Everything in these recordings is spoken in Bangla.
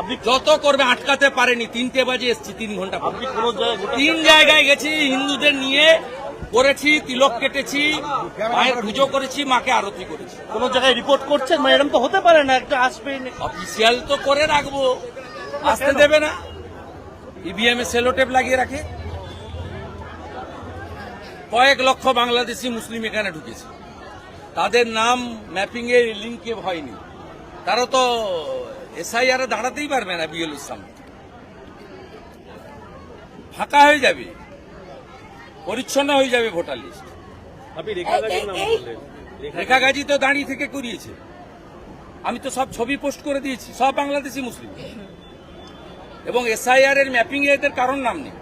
আপনি যত করবে আটকাতে পারেনি তিনটে বাজে এসছি তিন ঘণ্টা আপনি কোন তিন জায়গায় গেছি হিন্দুদের নিয়ে করেছি তিলক কেটেছি মায়ের পুজো করেছি মাকে আরতি করেছি। কোন জায়গায় রিপোর্ট করছেন? মানে এরকম তো হতে পারে না একটা আসবে। অফিসিয়াল তো করে রাখব আসতে দেবে না। ইভিএম এ সেলোটেপ লাগিয়ে রাখে। কয়েক লক্ষ বাংলাদেশি মুসলিম এখানে ঢুকেছে। তাদের নাম ম্যাপিং এর লিঙ্কে হয়নি। তারা তো এসআইআর দাঁড়াতেই পারবে না বিএলওর সামনে ফাঁকা হয়ে যাবে। পরিচ্ছন্ন হয়ে যাবে ভোটার লিস্ট আপনি রেখা গাজীর নাম বললেন। রেখা গাজী তো দাঁড়িয়ে থেকে করিয়েছে আমি তো সব ছবি পোস্ট করে দিয়েছি সব বাংলাদেশি মুসলিম। এবং এসআইআর এর ম্যাপিং এদের কারণ নাম নেই।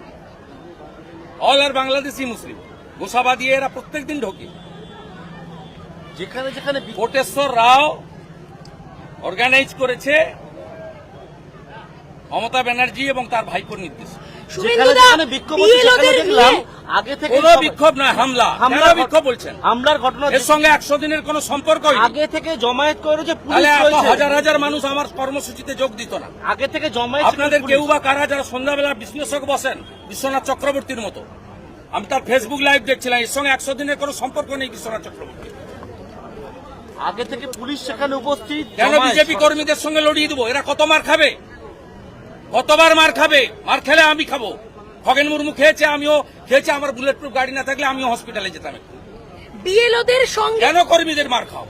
অল আর বাংলাদেশি মুসলিম। গোসাবাদী এরা প্রত্যেকদিন ঢোকে। যেখানে যেখানে কোটেশ্বর রাও অর্গানাইজ করেছে। মমতা ব্যানার্জি এবং তার ভাইপোর নির্দেশ। যেখানে শুভেন্দুদা যেখানে বিক্ষোভ হচ্ছে সেখানে বিএলওদের দেখলাম নিয়ে আগে থেকে কোন বিক্ষোভ নয় হামলা। হামলা বিক্ষোভ বলছেন। হামলার ঘটনা এর সঙ্গে একশো দিনের কোনো সম্পর্ক আগে থেকে জমায়েত করে যে পুলিশ তাহলে এত রয়েছে। হাজার হাজার মানুষ আমার কর্মসূচিতে যোগ দিত না। আগে থেকে জমায়েত আপনাদের কেউ বা কারা যারা সন্ধ্যাবেলা বিশ্লেষক বসেন বিশ্বনাথ চক্রবর্তীর মতো? আমি তার ফেসবুক লাইভ দেখছিলাম এর সঙ্গে একশো দিনের কোনো সম্পর্ক নেই বিশ্বনাথ চক্রবর্তী। আগে থেকে পুলিশ সেখানে উপস্থিত কেন বিজেপি কর্মীদের সঙ্গে লড়িয়ে দেবো? এরা কত মার খাবে? কতবার মার খাবে? মার খেলে আমি খাব। খগেন মুর্মু খেয়েছে আমিও খেয়েছে। আমার বুলেট প্রুফ গাড়ি না থাকলে আমিও হসপিটালে যেতাম বিএলওদের সঙ্গে কেন কর্মীদের মার খাও?